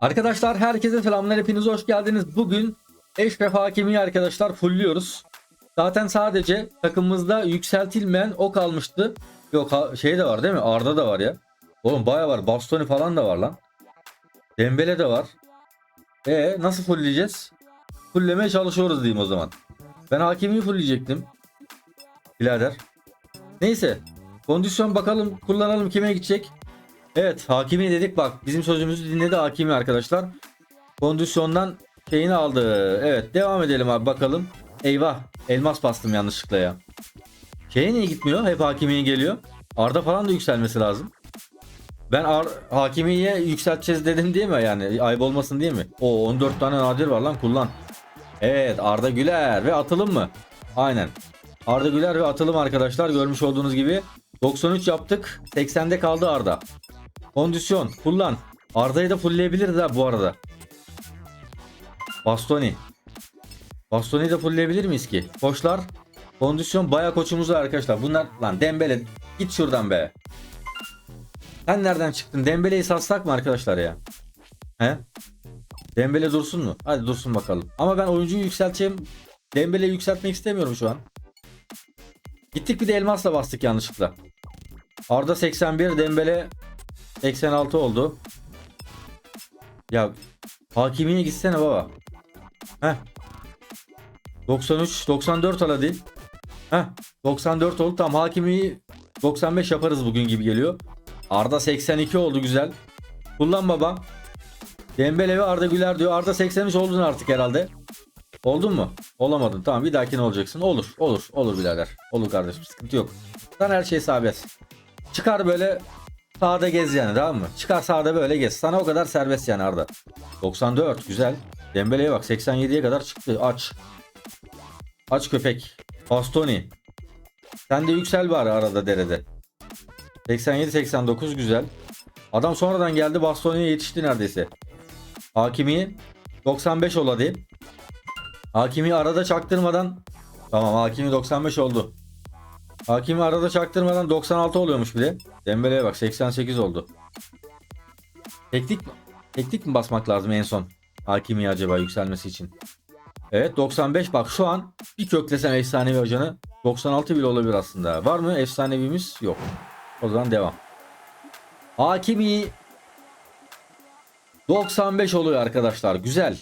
Arkadaşlar herkese selamlar hepiniz hoş geldiniz. Bugün Eşref Hakimi arkadaşlar fullüyoruz. Zaten sadece takımımızda yükseltilmeyen o kalmıştı. Yok şey de var değil mi? Arda da var ya. Oğlum baya var. Bastoni falan da var lan. Dembele de var. E nasıl fullleyeceğiz? Fulllemeye çalışıyoruz diyeyim o zaman. Ben Hakimi'yi fullleyecektim. Birader. Neyse. Kondisyon bakalım kullanalım kime gidecek. Evet Hakimi dedik bak bizim sözümüzü dinledi Hakimi arkadaşlar. Kondisyondan şeyini aldı. Evet devam edelim abi bakalım. Eyvah elmas bastım yanlışlıkla ya. Şeye niye gitmiyor? Hep Hakimi'ye geliyor. Arda falan da yükselmesi lazım. Ben Ar Hakimi'ye yükselteceğiz dedim değil mi yani? Ayıp olmasın değil mi? O 14 tane nadir var lan kullan. Evet Arda Güler ve atılım mı? Aynen. Arda Güler ve atılım arkadaşlar görmüş olduğunuz gibi 93 yaptık. 80'de kaldı Arda. Kondisyon kullan. Arda'yı da fullleyebiliriz ha bu arada. Bastoni. Bastoni'yi de fullleyebilir miyiz ki? Koçlar. Kondisyon baya koçumuz var arkadaşlar. Bunlar lan Dembele git şuradan be. Sen nereden çıktın? Dembele'yi satsak mı arkadaşlar ya? He? Dembele dursun mu? Hadi dursun bakalım. Ama ben oyuncuyu yükselteceğim. Dembele'yi yükseltmek istemiyorum şu an. Gittik bir de elmasla bastık yanlışlıkla. Arda 81, Dembele 86 oldu. Ya hakimine gitsene baba. Heh. 93, 94 ala değil. Heh. 94 oldu. Tam hakimi 95 yaparız bugün gibi geliyor. Arda 82 oldu güzel. Kullan baba. Dembele ve Arda Güler diyor. Arda 83 oldun artık herhalde. Oldun mu? Olamadın. Tamam bir dahakine olacaksın. Olur. Olur. Olur birader. Olur kardeşim. Sıkıntı yok. Sen her şey serbest. Çıkar böyle sağda gez yani tamam mı? Çıkar sağda böyle gez. Sana o kadar serbest yani Arda. 94 güzel. Dembele'ye bak 87'ye kadar çıktı. Aç. Aç köpek. Bastoni. Sen de yüksel bari arada derede. 87-89 güzel. Adam sonradan geldi Bastoni'ye yetişti neredeyse. Hakimi 95 ola değil. Hakimi arada çaktırmadan Tamam Hakimi 95 oldu. Hakimi arada çaktırmadan 96 oluyormuş bile. Dembele'ye bak 88 oldu. Teknik mi? Teknik mi basmak lazım en son? Hakimi acaba yükselmesi için. Evet 95 bak şu an bir köklesem efsanevi hocanı 96 bile olabilir aslında. Var mı efsanevimiz? Yok. O zaman devam. Hakimi 95 oluyor arkadaşlar. Güzel.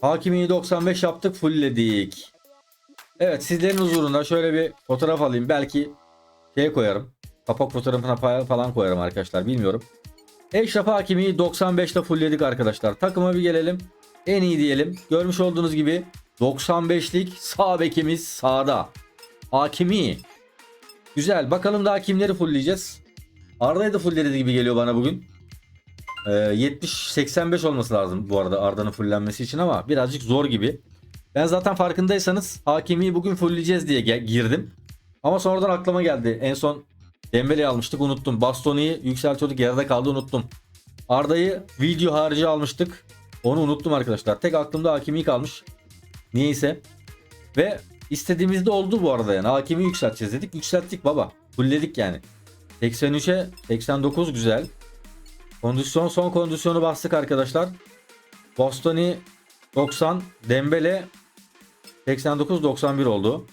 Hakimiyi 95 yaptık fullledik. Evet sizlerin huzurunda şöyle bir fotoğraf alayım. Belki şey koyarım. Kapak fotoğrafına fa- falan koyarım arkadaşlar bilmiyorum. Eşref Hakimi'yi 95'te fullledik arkadaşlar. Takıma bir gelelim. En iyi diyelim. Görmüş olduğunuz gibi 95'lik sağ bekimiz sağda. Hakimi. Güzel. Bakalım daha kimleri fullleyeceğiz. Arda'yı da fullledi gibi geliyor bana bugün. Ee, 70-85 olması lazım bu arada Arda'nın fullenmesi için ama birazcık zor gibi. Ben zaten farkındaysanız Hakimi'yi bugün fullleyeceğiz diye girdim. Ama sonradan aklıma geldi. En son Dembele'yi almıştık unuttum. Bastoni'yi yükseltiyorduk yarıda kaldı unuttum. Arda'yı video harici almıştık. Onu unuttum arkadaşlar. Tek aklımda Hakimi kalmış. Niyeyse. Ve istediğimizde oldu bu arada yani. Hakimi yükselteceğiz dedik. Yükselttik baba. Fullledik yani. 83'e 89 güzel. Kondisyon son kondisyonu bastık arkadaşlar. Bostoni 90, Dembele 89-91 oldu.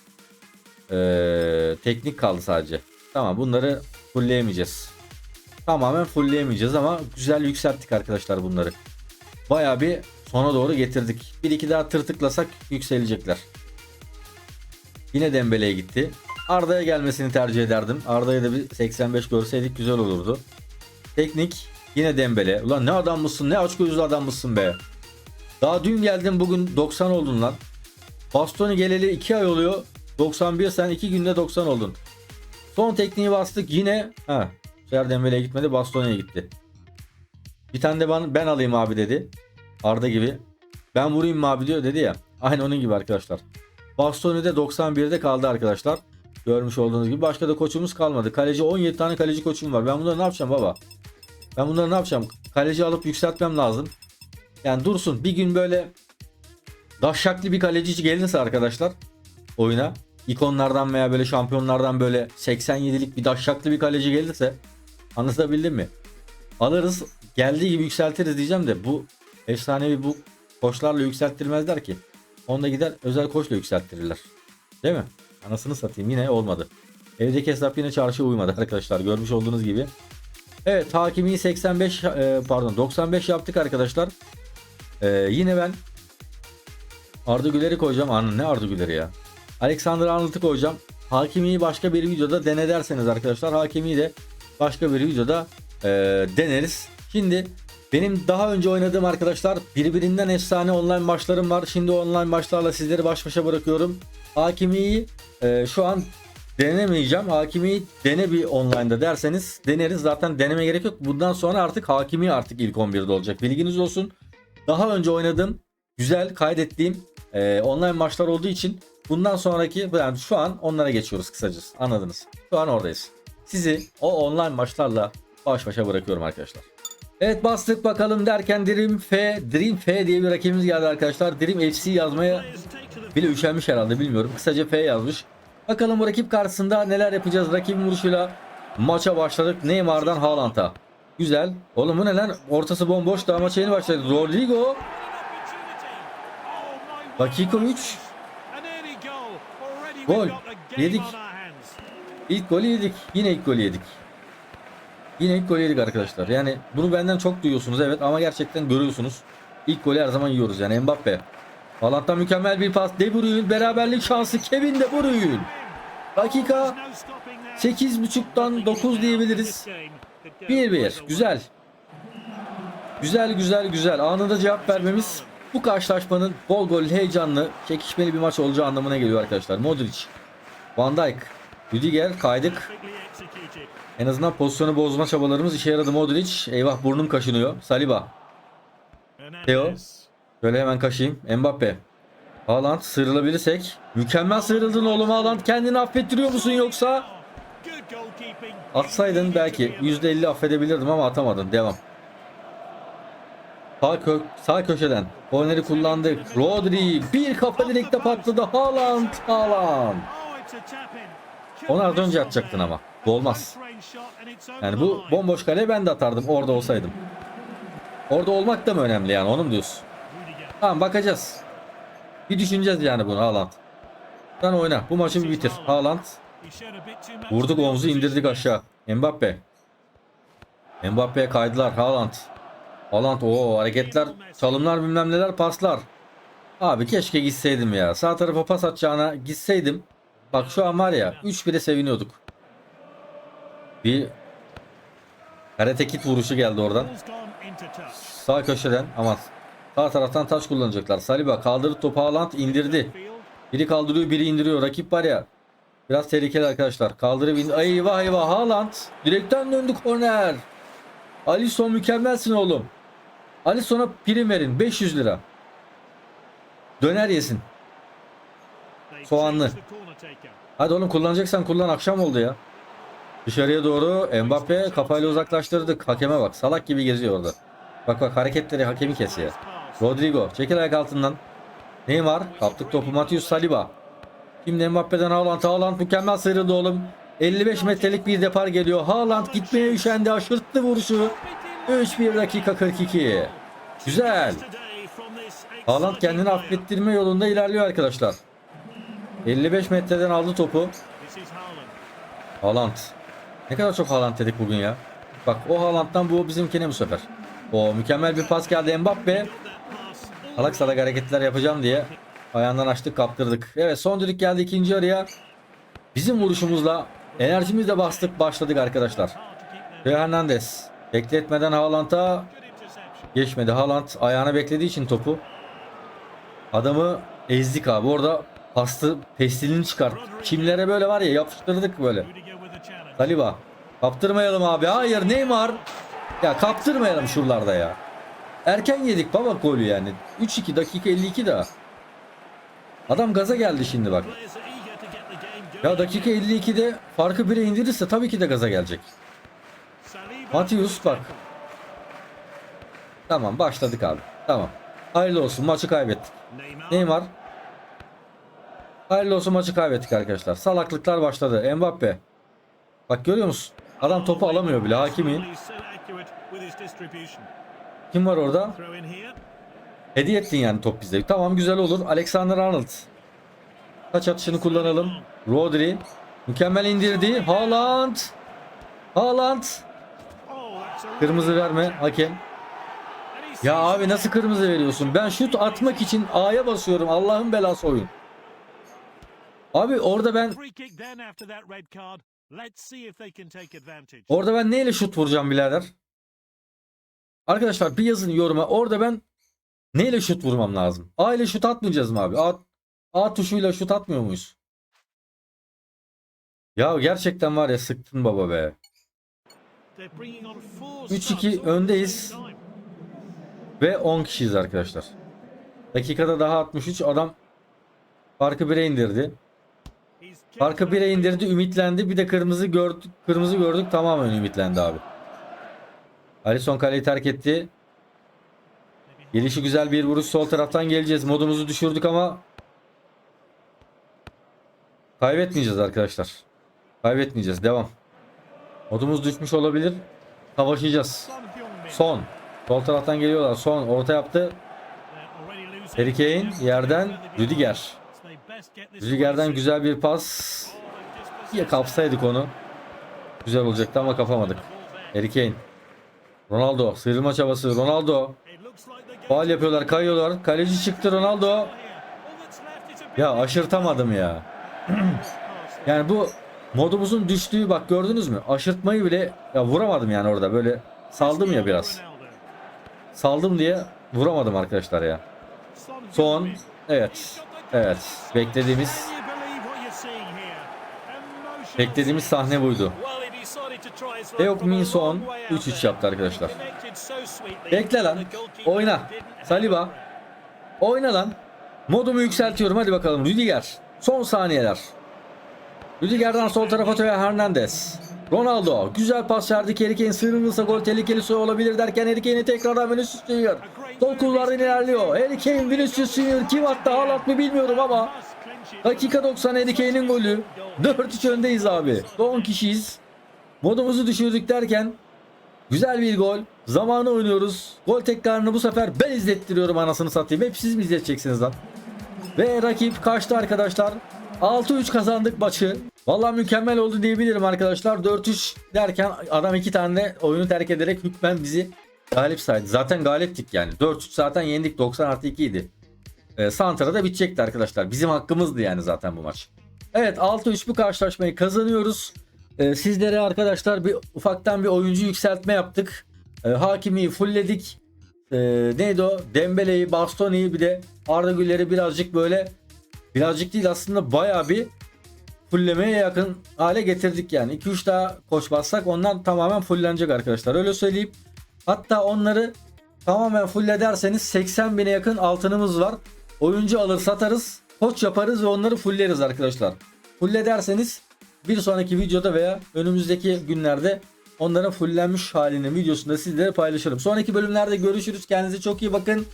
Ee, teknik kaldı sadece. Tamam bunları fullleyemeyeceğiz. Tamamen fullleyemeyeceğiz ama güzel yükselttik arkadaşlar bunları. Baya bir sona doğru getirdik. Bir iki daha tırtıklasak yükselecekler. Yine Dembele'ye gitti. Arda'ya gelmesini tercih ederdim. Arda'ya da bir 85 görseydik güzel olurdu. Teknik yine Dembele. Ulan ne adam mısın ne açgözlü adam mısın be. Daha dün geldin bugün 90 oldun lan. Bastoni geleli 2 ay oluyor. 91 sen 2 günde 90 oldun. Son tekniği bastık yine. Ha. Seher Dembele'ye gitmedi Bastoni'ye gitti. Bir tane de ben, ben alayım abi dedi. Arda gibi. Ben vurayım mı abi diyor dedi ya. Aynı onun gibi arkadaşlar. Bastoni'de 91'de kaldı arkadaşlar. Görmüş olduğunuz gibi. Başka da koçumuz kalmadı. Kaleci 17 tane kaleci koçum var. Ben bunları ne yapacağım baba? Ben bunları ne yapacağım? Kaleci alıp yükseltmem lazım. Yani dursun. Bir gün böyle daşşaklı bir kaleci gelirse arkadaşlar oyuna ikonlardan veya böyle şampiyonlardan böyle 87'lik bir daşşaklı bir kaleci gelirse anlatabildim mi? Alırız geldiği gibi yükseltiriz diyeceğim de bu efsanevi bu koçlarla yükselttirmezler ki. Onda gider özel koçla yükselttirirler. Değil mi? Anasını satayım yine olmadı. Evdeki hesap yine çarşıya uymadı arkadaşlar. Görmüş olduğunuz gibi. Evet hakimi 85 e, pardon 95 yaptık arkadaşlar. E, yine ben Arda Güler'i koyacağım. Anı ne Arda Güler'i ya. Alexander Arnold'u koyacağım. Hakimi'yi başka bir videoda dene derseniz arkadaşlar Hakimi'yi de başka bir videoda e, deneriz. Şimdi benim daha önce oynadığım arkadaşlar birbirinden efsane online maçlarım var. Şimdi online maçlarla sizleri baş başa bırakıyorum. Hakimi'yi e, şu an denemeyeceğim. Hakimi'yi dene bir online'da derseniz deneriz. Zaten deneme gerek yok. Bundan sonra artık Hakimi artık ilk 11'de olacak. Bilginiz olsun. Daha önce oynadığım güzel kaydettiğim e, online maçlar olduğu için bundan sonraki yani şu an onlara geçiyoruz kısacası. Anladınız. Şu an oradayız. Sizi o online maçlarla baş başa bırakıyorum arkadaşlar. Evet bastık bakalım derken Dream F, Dream F diye bir rakibimiz geldi arkadaşlar. Dream FC yazmaya bile üşenmiş herhalde bilmiyorum. Kısaca F yazmış. Bakalım bu rakip karşısında neler yapacağız. Rakibin vuruşuyla maça başladık. Neymar'dan Haaland'a. Güzel. Oğlum bu ne lan? Ortası bomboş daha maça yeni başladı. Rodrigo. Dakika 3. Gol. Yedik. İlk golü yedik. Yine ilk golü yedik. Yine ilk golü yedik arkadaşlar. Yani bunu benden çok duyuyorsunuz evet ama gerçekten görüyorsunuz. İlk golü her zaman yiyoruz yani Mbappe. Haaland'dan mükemmel bir pas. De Bruyne beraberlik şansı Kevin De Bruyne. Dakika 8.5'tan 9 diyebiliriz. 1-1. Güzel. Güzel güzel güzel. Anında cevap vermemiz bu karşılaşmanın bol gol heyecanlı, çekişmeli bir maç olacağı anlamına geliyor arkadaşlar. Modric, Van Dijk, Rüdiger kaydık. En azından pozisyonu bozma çabalarımız işe yaradı Modric. Eyvah burnum kaşınıyor. Saliba. Theo. Şöyle hemen kaşıyım. Mbappe. Haaland sıyrılabilirsek. Mükemmel sıyrıldın oğlum Haaland. Kendini affettiriyor musun yoksa? Atsaydın belki %50 affedebilirdim ama atamadın. Devam. Sağ, kö sağ köşeden korneri kullandık. Rodri bir kafa direkte patladı. Haaland, Haaland. Onu az önce atacaktın ama. Bu olmaz. Yani bu bomboş kale ben de atardım orada olsaydım. Orada olmak da mı önemli yani onu mu diyorsun? Tamam bakacağız. Bir düşüneceğiz yani bunu Haaland. Sen oyna. Bu maçı bir bitir. Haaland. Vurduk omuzu indirdik aşağı. Mbappe. Mbappe'ye kaydılar. Haaland. Haaland o hareketler, çalımlar bilmem neler paslar. Abi keşke gitseydim ya. Sağ tarafa pas atacağına gitseydim. Bak şu an var ya 3-1'e seviniyorduk. Bir karate kit vuruşu geldi oradan. Sağ köşeden ama sağ taraftan taç kullanacaklar. Saliba kaldırdı topu Haaland indirdi. Biri kaldırıyor biri indiriyor. Rakip var ya. Biraz tehlikeli arkadaşlar. Kaldırıp. Ay eyvah eyvah Haaland. Direkten döndü korner. Alisson mükemmelsin oğlum. Alisson'a prim verin 500 lira. Döner yesin. Soğanlı. Hadi oğlum kullanacaksan kullan akşam oldu ya. Dışarıya doğru Mbappe kafayla uzaklaştırdık. Hakeme bak salak gibi geziyor orada. Bak bak hareketleri hakemi kesiyor. Rodrigo çekil ayak altından. Neymar kaptık topu Matius Saliba. Şimdi Mbappe'den Haaland. Haaland mükemmel sıyrıldı oğlum. 55 metrelik bir depar geliyor. Haaland gitmeye üşendi. Aşırttı vuruşu. 3-1 dakika 42. Güzel. Haaland kendini affettirme yolunda ilerliyor arkadaşlar. 55 metreden aldı topu. Haaland. Ne kadar çok Haaland dedik bugün ya. Bak o Haaland'dan bu bizimkine bu sefer. O mükemmel bir pas geldi Mbappe. Salak salak hareketler yapacağım diye ayağından açtık kaptırdık. Evet son düdük geldi ikinci yarıya. Bizim vuruşumuzla enerjimizle bastık başladık arkadaşlar. Theo Hernandez bekletmeden Haaland'a geçmedi. Haaland ayağına beklediği için topu adamı ezdik abi. Orada pastı pestilini çıkart. Kimlere böyle var ya yapıştırdık böyle. Saliba kaptırmayalım abi. Hayır Neymar. Ya kaptırmayalım şuralarda ya. Erken yedik baba golü yani. 3-2 dakika 52 daha. Adam gaza geldi şimdi bak. Ya dakika 52'de farkı 1'e indirirse tabii ki de gaza gelecek. Matius bak. Tamam başladık abi. Tamam. Hayırlı olsun maçı kaybettik. Neymar. Hayırlı olsun maçı kaybettik arkadaşlar. Salaklıklar başladı. Mbappe. Bak görüyor musun? Adam topu alamıyor bile. Hakimi. Kim var orada? Hediye ettin yani top bize. Tamam güzel olur. Alexander Arnold. Taç atışını kullanalım. Rodri. Mükemmel indirdi. Haaland. Haaland. Kırmızı verme hakem. Ya abi nasıl kırmızı veriyorsun? Ben şut atmak için A'ya basıyorum. Allah'ın belası oyun. Abi orada ben orada ben neyle şut vuracağım birader? Arkadaşlar bir yazın yoruma. Orada ben neyle şut vurmam lazım? A ile şut atmayacağız mı abi? A, A tuşuyla şut atmıyor muyuz? Ya gerçekten var ya sıktın baba be. They're bringing on four 3-2 subs all at the öndeyiz. Ve 10 kişiyiz arkadaşlar. Dakikada daha 63 adam farkı 1'e indirdi. Farkı about 1'e to indirdi, ümitlendi. Bir de kırmızı gördük. Kırmızı gördük tamamen ümitlendi abi. Alisson kaleyi terk etti. Gelişi güzel bir vuruş sol taraftan geleceğiz. Modumuzu düşürdük ama kaybetmeyeceğiz arkadaşlar. Kaybetmeyeceğiz. Devam. Modumuz düşmüş olabilir. Savaşacağız. Son. Sol taraftan geliyorlar. Son. Orta yaptı. Harry Kane yerden Rüdiger. Rüdiger'den güzel bir pas. Ya kapsaydık onu. Güzel olacaktı ama kapamadık. Harry Kane. Ronaldo. Sıyrılma çabası. Ronaldo. Faal yapıyorlar. Kayıyorlar. Kaleci çıktı Ronaldo. Ya aşırtamadım ya. Yani bu modumuzun düştüğü bak gördünüz mü? Aşırtmayı bile ya vuramadım yani orada. Böyle saldım ya biraz. Saldım diye vuramadım arkadaşlar ya. Son. Evet. Evet. Beklediğimiz beklediğimiz sahne buydu. A Min Son long way out 3-3 there. yaptı arkadaşlar. Bekle lan. Oyna. Saliba. Oyna lan. Modumu yükseltiyorum. Hadi bakalım. Rüdiger. Son saniyeler. Rüdiger'den sol tarafa Teo Hernandez. Ronaldo. Güzel pas verdi. Harry Kane sıyrılırsa gol tehlikeli olabilir derken Harry Kane'i tekrardan Vinicius Junior. Sol kulvardan ilerliyor. Harry Kane, Vinicius Junior. Kim attı? Haaland mı bilmiyorum ama. Dakika 90 Harry Kane'in golü. 4-3 öndeyiz abi. 10 kişiyiz. Modumuzu düşürdük derken güzel bir gol. Zamanı oynuyoruz. Gol tekrarını bu sefer ben izlettiriyorum anasını satayım. Hep siz mi izleteceksiniz lan? Ve rakip kaçtı arkadaşlar. 6-3 kazandık maçı. Vallahi mükemmel oldu diyebilirim arkadaşlar. 4-3 derken adam iki tane oyunu terk ederek hükmen bizi galip saydı. Zaten galiptik yani. 4-3 zaten yendik. 90 artı 2 idi. E, Santra'da da bitecekti arkadaşlar. Bizim hakkımızdı yani zaten bu maç. Evet 6-3 bu karşılaşmayı kazanıyoruz. E, sizlere arkadaşlar bir ufaktan bir oyuncu yükseltme yaptık. E, Hakimi'yi fullledik. E, neydi o? Dembele'yi, Bastoni'yi bir de Arda Güler'i birazcık böyle birazcık değil aslında bayağı bir fulllemeye yakın hale getirdik yani. 2-3 daha koç bassak ondan tamamen fullenecek arkadaşlar. Öyle söyleyeyim. Hatta onları tamamen fullederseniz 80 bine yakın altınımız var. Oyuncu alır satarız. Koç yaparız ve onları fulleriz arkadaşlar. Fullederseniz bir sonraki videoda veya önümüzdeki günlerde onların fullenmiş halinin videosunu da sizlere paylaşırım. Sonraki bölümlerde görüşürüz. Kendinize çok iyi bakın.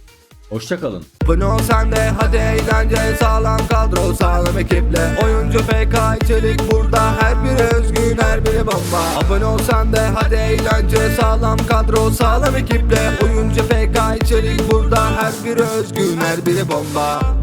Hoşçakalın. Abone ol sen de. Hadi eğlence. Sağlam kadro sağlam ekiple. Oyuncu FK içerik burada. Her biri özgün her biri bomba. Abone ol sen de. Hadi eğlence. Sağlam kadro sağlam ekiple. Oyuncu FK içerik burada. Her biri özgün her biri bomba